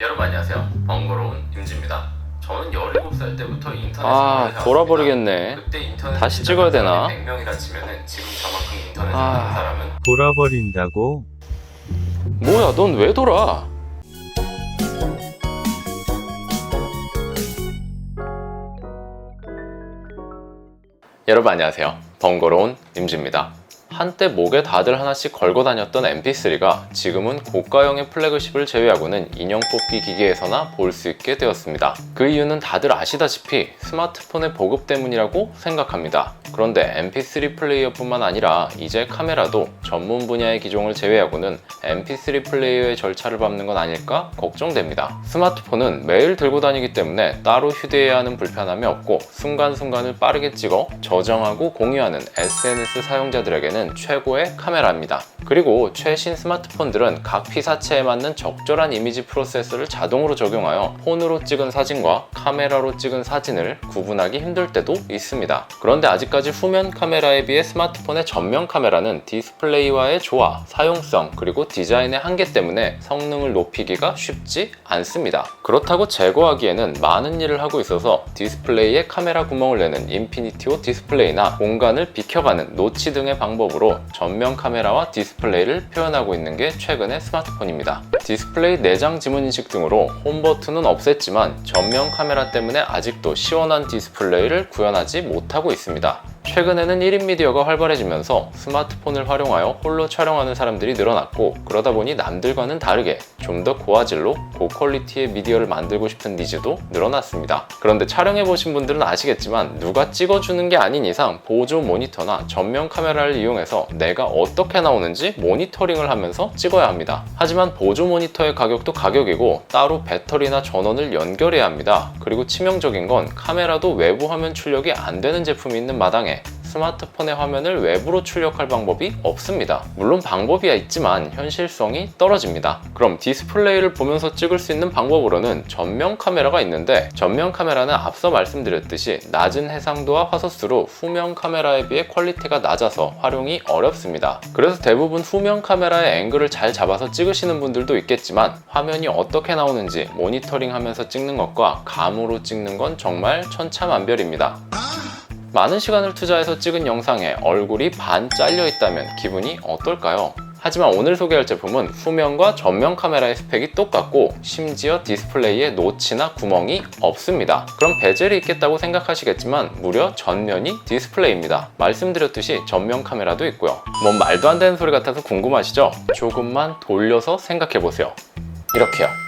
여러분 안녕하세요. 번거로운 임지입니다. 저는 17살 때부터 인터넷 아 돌아버리겠네. 그때 인터넷 다시 찍어야 되나? 100명이라 치면은 지금 저만큼 인터넷을 아. 하는 사람은 돌아버린다고? 뭐야 넌 왜 돌아 여러분 안녕하세요 번거로운 임지입니다 한때 목에 다들 하나씩 걸고 다녔던 mp3가 지금은 고가형의 플래그십을 제외하고는 인형 뽑기 기기에서나 볼 수 있게 되었습니다 그 이유는 다들 아시다시피 스마트폰의 보급 때문이라고 생각합니다 그런데 mp3 플레이어뿐만 아니라 이제 카메라도 전문 분야의 기종을 제외하고는 mp3 플레이어의 절차를 밟는 건 아닐까 걱정됩니다. 스마트폰은 매일 들고 다니기 때문에 따로 휴대해야 하는 불편함이 없고 순간순간을 빠르게 찍어 저장하고 공유하는 SNS 사용자들에게는 최고의 카메라입니다. 그리고 최신 스마트폰들은 각 피사체에 맞는 적절한 이미지 프로세서를 자동으로 적용하여 폰으로 찍은 사진과 카메라로 찍은 사진을 구분하기 힘들 때도 있습니다. 그런데 아직까지 후면 카메라에 비해 스마트폰의 전면 카메라는 디스플레이와의 조화, 사용성, 그리고 디자인의 한계 때문에 성능을 높이기가 쉽지 않습니다. 그렇다고 제거하기에는 많은 일을 하고 있어서 디스플레이에 카메라 구멍을 내는 인피니티오 디스플레이나 공간을 비켜가는 노치 등의 방법으로 전면 카메라와 디스플레이를 표현하고 있는 게 최근의 스마트폰입니다. 디스플레이 내장 지문 인식 등으로 홈 버튼은 없앴지만 전면 카메라 때문에 아직도 시원한 디스플레이를 구현하지 못하고 있습니다. 최근에는 1인 미디어가 활발해지면서 스마트폰을 활용하여 홀로 촬영하는 사람들이 늘어났고 그러다 보니 남들과는 다르게 좀 더 고화질로 고퀄리티의 미디어를 만들고 싶은 니즈도 늘어났습니다. 그런데 촬영해보신 분들은 아시겠지만 누가 찍어주는 게 아닌 이상 보조 모니터나 전면 카메라를 이 용해서 내가 어떻게 나오는지 모니터링을 하면서 찍어야 합니다. 하지만 보조 모니터의 가격도 가격이고 따로 배터리나 전원을 연결해야 합니다. 그리고 치명적인 건 카메라도 외부 화면 출력이 안 되는 제품이 있는 마당에 스마트폰의 화면을 외부로 출력할 방법이 없습니다. 물론 방법이야 있지만 현실성이 떨어집니다. 그럼 디스플레이를 보면서 찍을 수 있는 방법으로는 전면 카메라가 있는데 전면 카메라는 앞서 말씀드렸듯이 낮은 해상도와 화소수로 후면 카메라에 비해 퀄리티가 낮아서 활용이 어렵습니다. 그래서 대부분 후면 카메라의 앵글을 잘 잡아서 찍으시는 분들도 있겠지만 화면이 어떻게 나오는지 모니터링 하면서 찍는 것과 감으로 찍는 건 정말 천차만별입니다. 많은 시간을 투자해서 찍은 영상에 얼굴이 반 잘려 있다면 기분이 어떨까요? 하지만 오늘 소개할 제품은 후면과 전면 카메라의 스펙이 똑같고 심지어 디스플레이에 노치나 구멍이 없습니다. 그럼 베젤이 있겠다고 생각하시겠지만 무려 전면이 디스플레이입니다. 말씀드렸듯이 전면 카메라도 있고요. 뭔 말도 안 되는 소리 같아서 궁금하시죠? 조금만 돌려서 생각해 보세요. 이렇게요.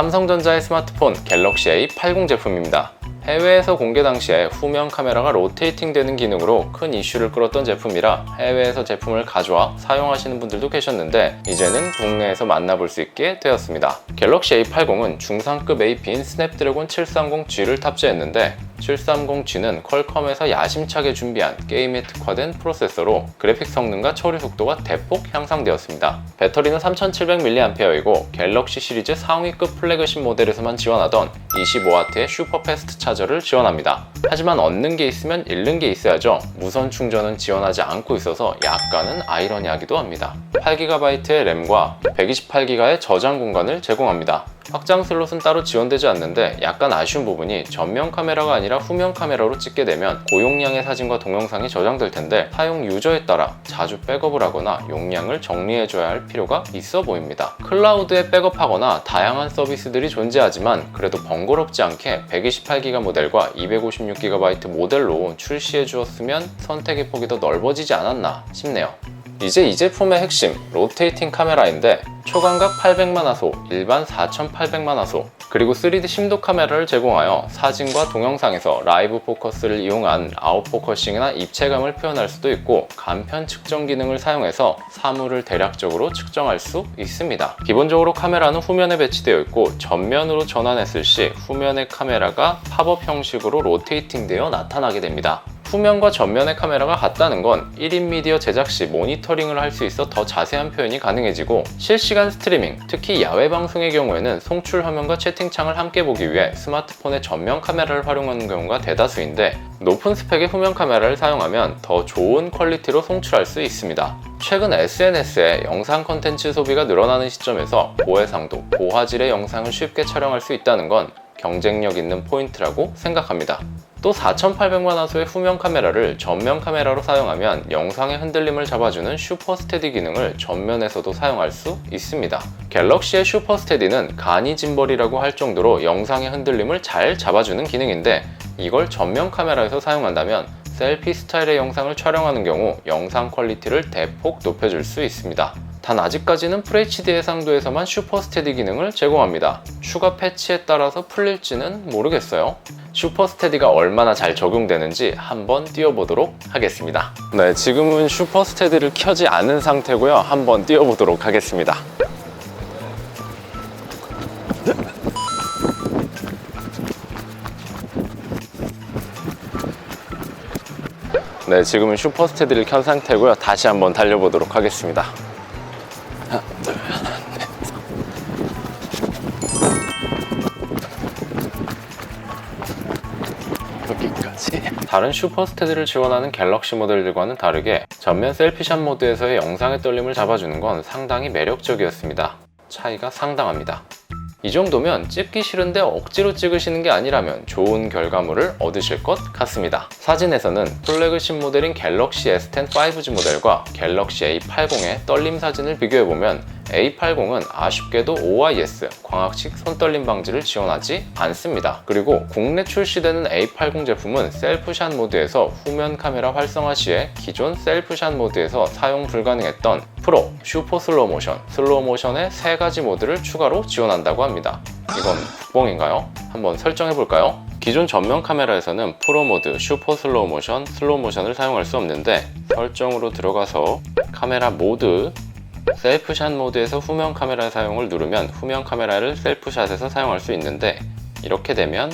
삼성전자의 스마트폰 갤럭시 A80 제품입니다. 해외에서 공개 당시에 후면 카메라가 로테이팅 되는 기능으로 큰 이슈를 끌었던 제품이라 해외에서 제품을 가져와 사용하시는 분들도 계셨는데 이제는 국내에서 만나볼 수 있게 되었습니다. 갤럭시 A80은 중상급 AP인 스냅드래곤 730G를 탑재했는데 730G는 퀄컴에서 야심차게 준비한 게임에 특화된 프로세서로 그래픽 성능과 처리 속도가 대폭 향상되었습니다. 배터리는 3700mAh이고 갤럭시 시리즈 상위급 플래그십 모델에서만 지원하던 25W의 슈퍼 패스트 차 저를 지원합니다. 하지만 얻는 게 있으면 잃는 게 있어야죠. 무선 충전은 지원하지 않고 있어서 약간은 아이러니하기도 합니다. 8GB의 램과 128GB의 저장 공간을 제공합니다. 확장 슬롯은 따로 지원되지 않는데 약간 아쉬운 부분이 전면 카메라가 아니라 후면 카메라로 찍게 되면 고용량의 사진과 동영상이 저장될 텐데 사용 유저에 따라 자주 백업을 하거나 용량을 정리해줘야 할 필요가 있어 보입니다. 클라우드에 백업하거나 다양한 서비스들이 존재하지만 그래도 번거롭지 않게 128GB 모델과 256GB 모델로 출시해 주었으면 선택의 폭이 더 넓어지지 않았나 싶네요. 이제 이 제품의 핵심 로테이팅 카메라인데 초광각 800만 화소, 일반 4800만 화소, 그리고 3D 심도 카메라를 제공하여 사진과 동영상에서 라이브 포커스를 이용한 아웃포커싱이나 입체감을 표현할 수도 있고 간편 측정 기능을 사용해서 사물을 대략적으로 측정할 수 있습니다. 기본적으로 카메라는 후면에 배치되어 있고 전면으로 전환했을 시 후면의 카메라가 팝업 형식으로 로테이팅 되어 나타나게 됩니다. 후면과 전면의 카메라가 같다는 건 1인 미디어 제작 시 모니터링을 할 수 있어 더 자세한 표현이 가능해지고 실시간 스트리밍, 특히 야외 방송의 경우에는 송출 화면과 채팅창을 함께 보기 위해 스마트폰의 전면 카메라를 활용하는 경우가 대다수인데 높은 스펙의 후면 카메라를 사용하면 더 좋은 퀄리티로 송출할 수 있습니다. 최근 SNS에 영상 콘텐츠 소비가 늘어나는 시점에서 고해상도, 고화질의 영상을 쉽게 촬영할 수 있다는 건 경쟁력 있는 포인트라고 생각합니다. 또 4800만 화 소의 후면 카메라를 전면 카메라로 사용하면 영상의 흔들림을 잡아주는 슈퍼 스테디 기능을 전면에서도 사용할 수 있습니다. 갤럭시의 슈퍼 스테디는 간이 짐벌이라고 할 정도로 영상의 흔들림을 잘 잡아주는 기능인데 이걸 전면 카메라에서 사용한다면 셀피 스타일의 영상을 촬영하는 경우 영상 퀄리티를 대폭 높여줄 수 있습니다. 단 아직까지는 FHD 해상도에서만 슈퍼 스테디 기능을 제공합니다. 추가 패치에 따라서 풀릴지는 모르겠어요. 슈퍼 스테디가 얼마나 잘 적용되는지 한번 띄워보도록 하겠습니다. 네, 지금은 슈퍼 스테디를 켜지 않은 상태고요. 한번 띄워보도록 하겠습니다. 네, 지금은 슈퍼 스테디를 켠 상태고요. 다시 한번 달려보도록 하겠습니다. 다른 슈퍼 스테디를 지원하는 갤럭시 모델들과는 다르게 전면 셀피샷 모드에서의 영상의 떨림을 잡아주는 건 상당히 매력적이었습니다. 차이가 상당합니다. 이 정도면 찍기 싫은데 억지로 찍으시는 게 아니라면 좋은 결과물을 얻으실 것 같습니다. 사진에서는 플래그십 모델인 갤럭시 S10 5G 모델과 갤럭시 A80의 떨림 사진을 비교해보면 A80은 아쉽게도 OIS, 광학식 손떨림 방지를 지원하지 않습니다. 그리고 국내 출시되는 A80 제품은 셀프샷 모드에서 후면 카메라 활성화 시에 기존 셀프샷 모드에서 사용 불가능했던 프로, 슈퍼 슬로우 모션, 슬로우 모션의 세 가지 모드를 추가로 지원한다고 합니다. 이건 국뽕인가요? 한번 설정해 볼까요? 기존 전면 카메라에서는 프로 모드, 슈퍼 슬로우 모션, 슬로우 모션을 사용할 수 없는데 설정으로 들어가서 카메라 모드 셀프샷 모드에서 후면 카메라 사용을 누르면 후면 카메라를 셀프샷에서 사용할 수 있는데 이렇게 되면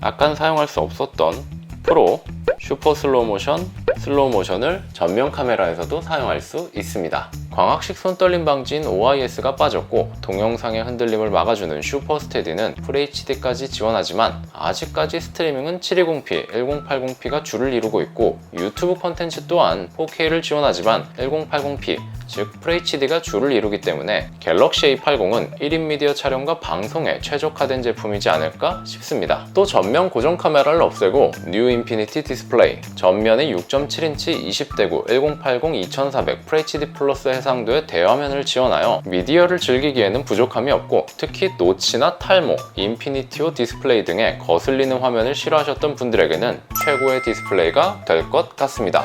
아깐 사용할 수 없었던 프로, 슈퍼 슬로우 모션, 슬로우 모션을 전면 카메라에서도 사용할 수 있습니다. 광학식 손떨림 방지인 OIS가 빠졌고 동영상의 흔들림을 막아주는 슈퍼 스테디는 FHD까지 지원하지만 아직까지 스트리밍은 720p, 1080p가 주를 이루고 있고 유튜브 콘텐츠 또한 4K를 지원하지만 1080p, 즉 FHD가 주를 이루기 때문에 갤럭시 A80은 1인 미디어 촬영과 방송에 최적화된 제품이지 않을까 싶습니다. 또 전면 고정 카메라를 없애고 뉴 인피니티 디스플레이, 전면에 6.7인치 20대구 1080 2400 FHD 플러스 해 상도의 대화면을 지원하여 미디어를 즐기기에는 부족함이 없고 특히 노치나 탈모, 인피니티오 디스플레이 등의 거슬리는 화면을 싫어하셨던 분들에게는 최고의 디스플레이가 될 것 같습니다.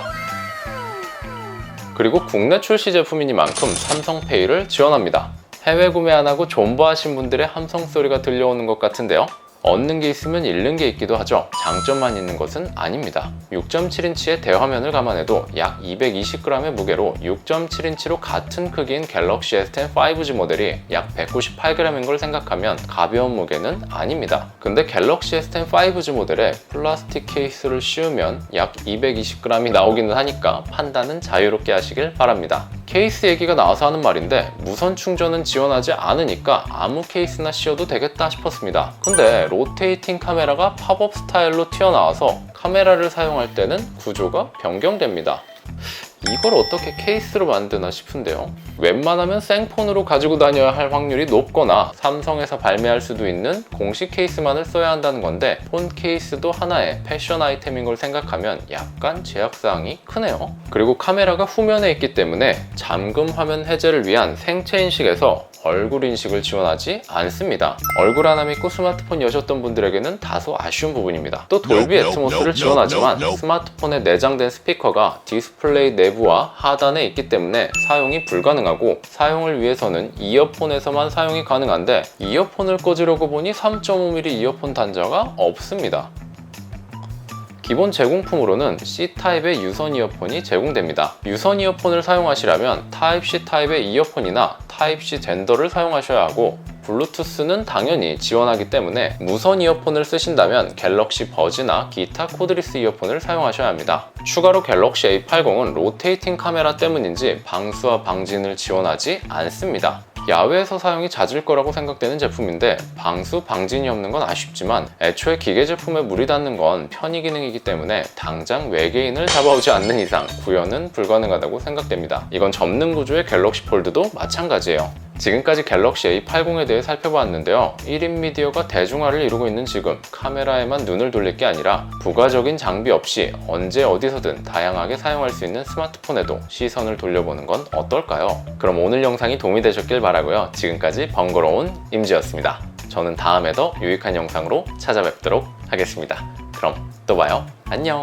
그리고 국내 출시 제품이니만큼 삼성페이를 지원합니다. 해외 구매 안 하고 존버하신 분들의 함성 소리가 들려오는 것 같은데요. 얻는 게 있으면 잃는 게 있기도 하죠. 장점만 있는 것은 아닙니다. 6.7인치의 대화면을 감안해도 약 220g의 무게로 6.7인치로 같은 크기인 갤럭시 S10 5G 모델이 약 198g인 걸 생각하면 가벼운 무게는 아닙니다. 근데 갤럭시 S10 5G 모델에 플라스틱 케이스를 씌우면 약 220g이 나오기는 하니까 판단은 자유롭게 하시길 바랍니다. 케이스 얘기가 나와서 하는 말인데 무선 충전은 지원하지 않으니까 아무 케이스나 씌워도 되겠다 싶었습니다. 근데 로테이팅 카메라가 팝업 스타일로 튀어나와서 카메라를 사용할 때는 구조가 변경됩니다. 이걸 어떻게 케이스로 만드나 싶은데요. 웬만하면 생폰으로 가지고 다녀야 할 확률이 높거나 삼성에서 발매할 수도 있는 공식 케이스만을 써야 한다는 건데 폰 케이스도 하나의 패션 아이템인 걸 생각하면 약간 제약사항이 크네요. 그리고 카메라가 후면에 있기 때문에 잠금 화면 해제를 위한 생체 인식에서 얼굴 인식을 지원하지 않습니다. 얼굴 하나 믿고 스마트폰 여셨던 분들에게는 다소 아쉬운 부분입니다. 또 돌비 애트모스를 지원하지만 스마트폰에 내장된 스피커가 디스플레이 내부와 하단에 있기 때문에 사용이 불가능하고 사용을 위해서는 이어폰에서만 사용이 가능한데 이어폰을 꽂으려고 보니 3.5mm 이어폰 단자가 없습니다. 기본 제공품으로는 C타입의 유선 이어폰이 제공됩니다. 유선 이어폰을 사용하시려면 타입C 타입의 이어폰이나 타입C 젠더를 사용하셔야 하고 블루투스는 당연히 지원하기 때문에 무선 이어폰을 쓰신다면 갤럭시 버즈나 기타 코드리스 이어폰을 사용하셔야 합니다. 추가로 갤럭시 A80은 로테이팅 카메라 때문인지 방수와 방진을 지원하지 않습니다. 야외에서 사용이 잦을 거라고 생각되는 제품인데 방수, 방진이 없는 건 아쉽지만 애초에 기계 제품에 물이 닿는 건 편의 기능이기 때문에 당장 외계인을 잡아오지 않는 이상 구현은 불가능하다고 생각됩니다. 이건 접는 구조의 갤럭시 폴드도 마찬가지예요. 지금까지 갤럭시 A80에 대해 살펴봤는데요. 1인 미디어가 대중화를 이루고 있는 지금 카메라에만 눈을 돌릴 게 아니라 부가적인 장비 없이 언제 어디서든 다양하게 사용할 수 있는 스마트폰에도 시선을 돌려보는 건 어떨까요? 그럼 오늘 영상이 도움이 되셨길 바라고요. 지금까지 번거로운 임지였습니다. 저는 다음에 더 유익한 영상으로 찾아뵙도록 하겠습니다. 그럼 또 봐요. 안녕.